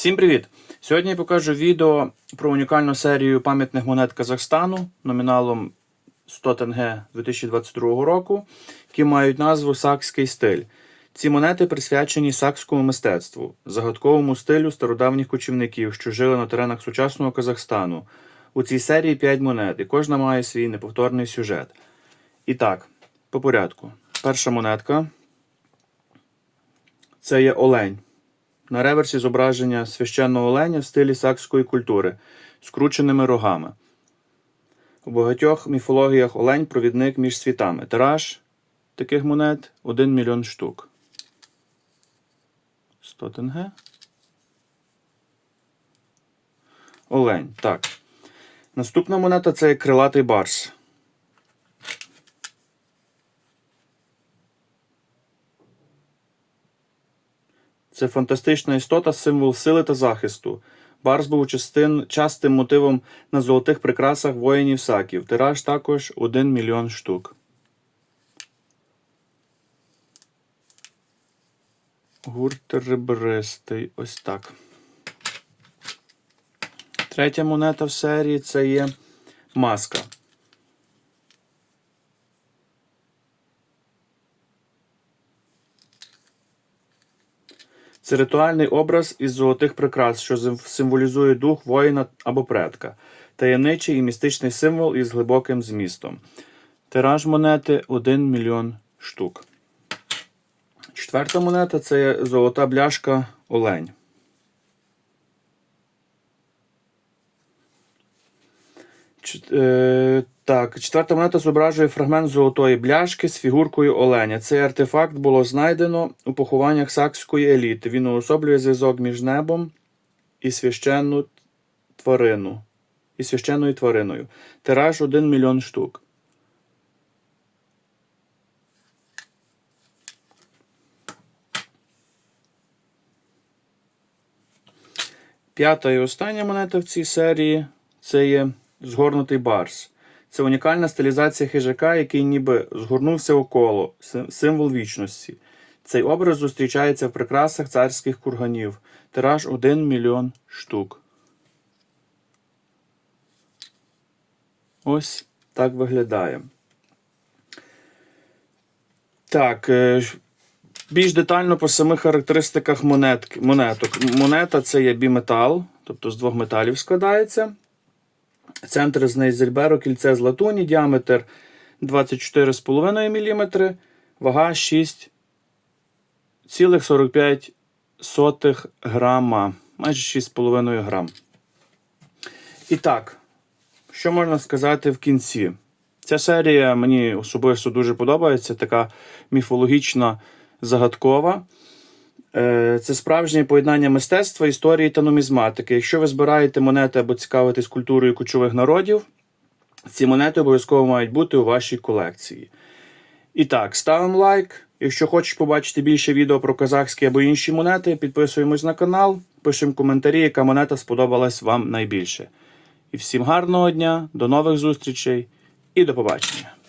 Всім привіт! Сьогодні я покажу відео про унікальну серію пам'ятних монет Казахстану номіналом 100 тенге 2022 року, які мають назву Сакський стиль. Ці монети присвячені сакському мистецтву, загадковому стилю стародавніх кочівників, що жили на теренах сучасного Казахстану. У цій серії 5 монет, і кожна має свій неповторний сюжет. І так, по порядку. Перша монетка це є олень. На реверсі зображення священного оленя в стилі сакської культури з крученими рогами. У багатьох міфологіях олень провідник між світами. Тираж таких монет 1 мільйон штук. 100 тенге. Олень. Так. Наступна монета це крилатий барс. Це фантастична істота, символ сили та захисту. Барс був частин, частим мотивом на золотих прикрасах воїнів саків. Тираж також 1 мільйон штук. Гурт ребристий. Ось так. Третя монета в серії це є маска. Це ритуальний образ із золотих прикрас, що символізує дух воїна або предка, таємничий і містичний символ із глибоким змістом. Тираж монети 1 мільйон штук. Четверта монета це золота бляшка Олень. Так, четверта монета зображує фрагмент золотої бляшки з фігуркою оленя. Цей артефакт було знайдено у похованнях сакської еліти. Він уособлює зв'язок між небом і священну тварину. І священною твариною. Тираж 1 мільйон штук. П'ята і остання монета в цій серії це є згорнутий барс. Це унікальна стилізація хижака, який ніби згорнувся у коло, символ вічності. Цей образ зустрічається в прикрасах царських курганів. Тираж 1 мільйон штук. Ось так виглядає. Так. е, більш детально по самих характеристиках монет, монеток. Монета це є біметал, тобто з двох металів складається. Центр з Нейзельберу, кільце з латуні, діаметр 24,5 мм, вага 6,45 грама, майже 6,5 грам. І так, що можна сказати в кінці? Ця серія мені особисто дуже подобається, така міфологічна, загадкова. Е, Це справжнє поєднання мистецтва, історії та нумізматики. Якщо ви збираєте монети або цікавитесь культурою кочових народів, ці монети обов'язково мають бути у вашій колекції. І так, ставимо лайк. Якщо хочеш побачити більше відео про казахські або інші монети, підписуємось на канал, пишемо коментарі, яка монета сподобалась вам найбільше. І всім гарного дня, до нових зустрічей і до побачення!